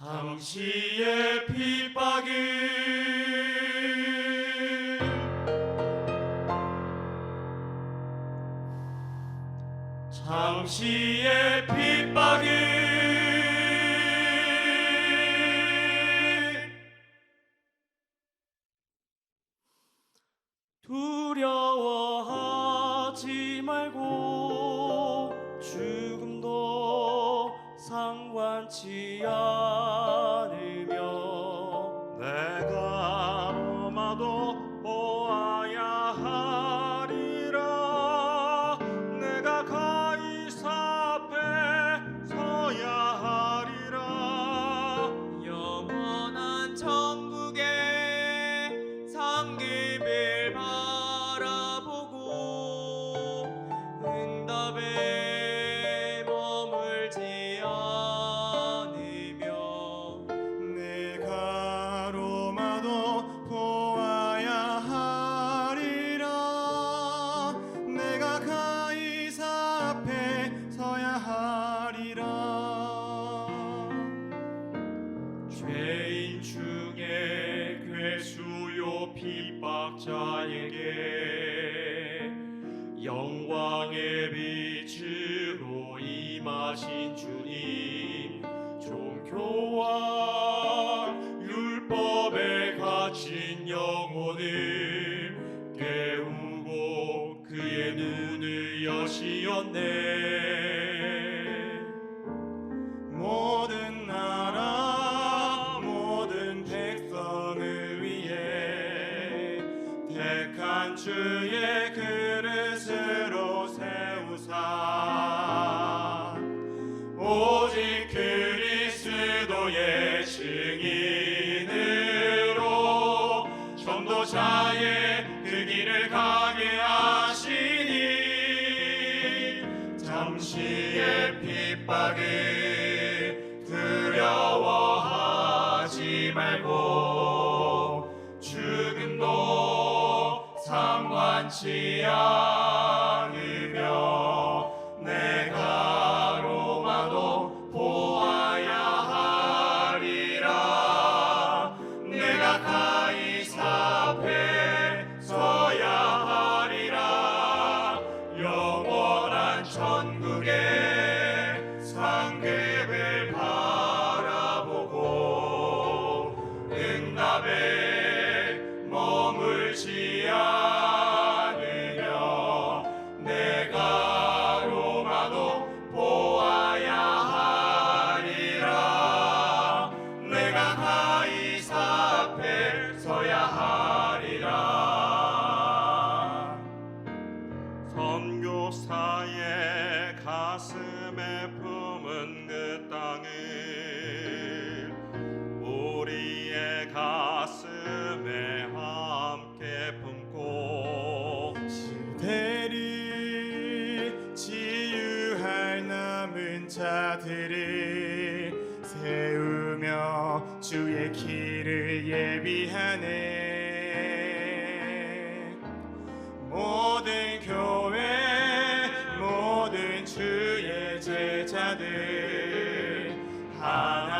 상시의 핍박이 상시의 핍박이 my God. 자에게 영광의 빛으로 임하신 주님 종교와 율법에 갇힌 영혼을 깨우고 그의 눈을 여시었네. 죽음도 상관치 않으며 내가 로마도 보아야 하리라. 내가 가이사 앞에 서야 하리라. 영원한 천국에 자들을 세우며 주의 길을 예비하네. 모든 교회 모든 주의 제자들 하나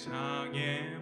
세상에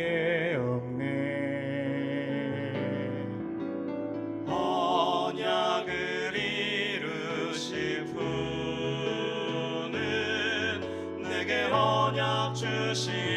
밖에 없네. 언약을 이루실 분은 내게 언약 주신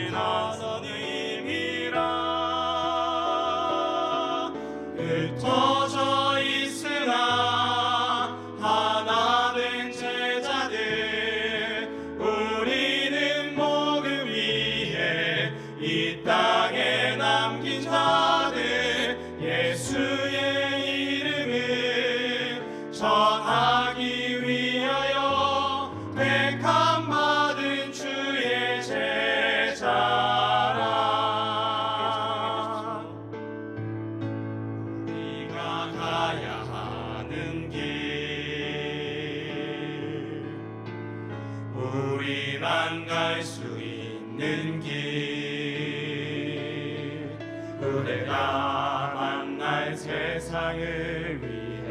세상을 위해.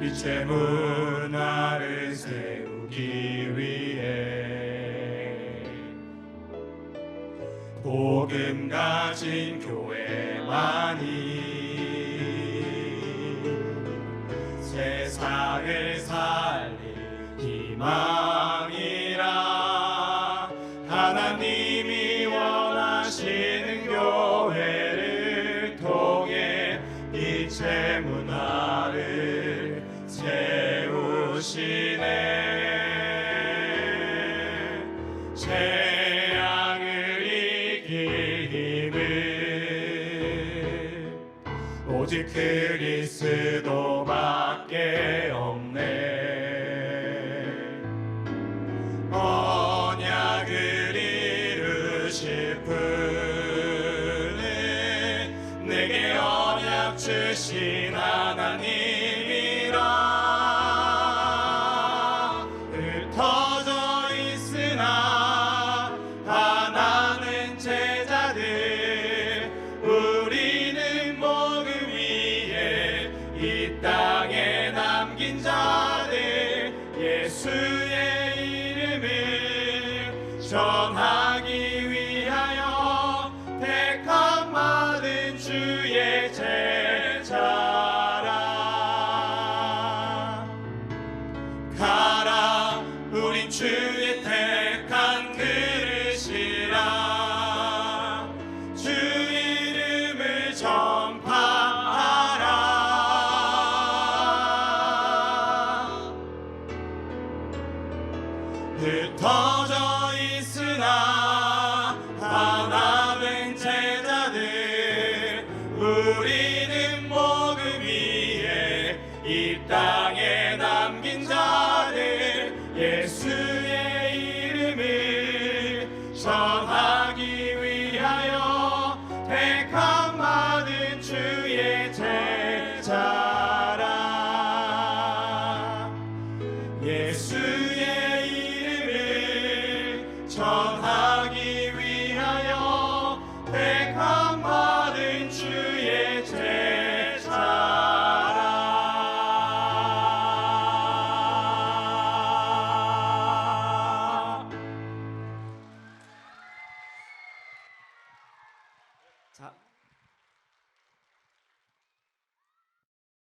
빛의 문화를 세우기 위해. 복음 가진 교회만이 세상을 살리 희망 오직 그리스도 Somehow.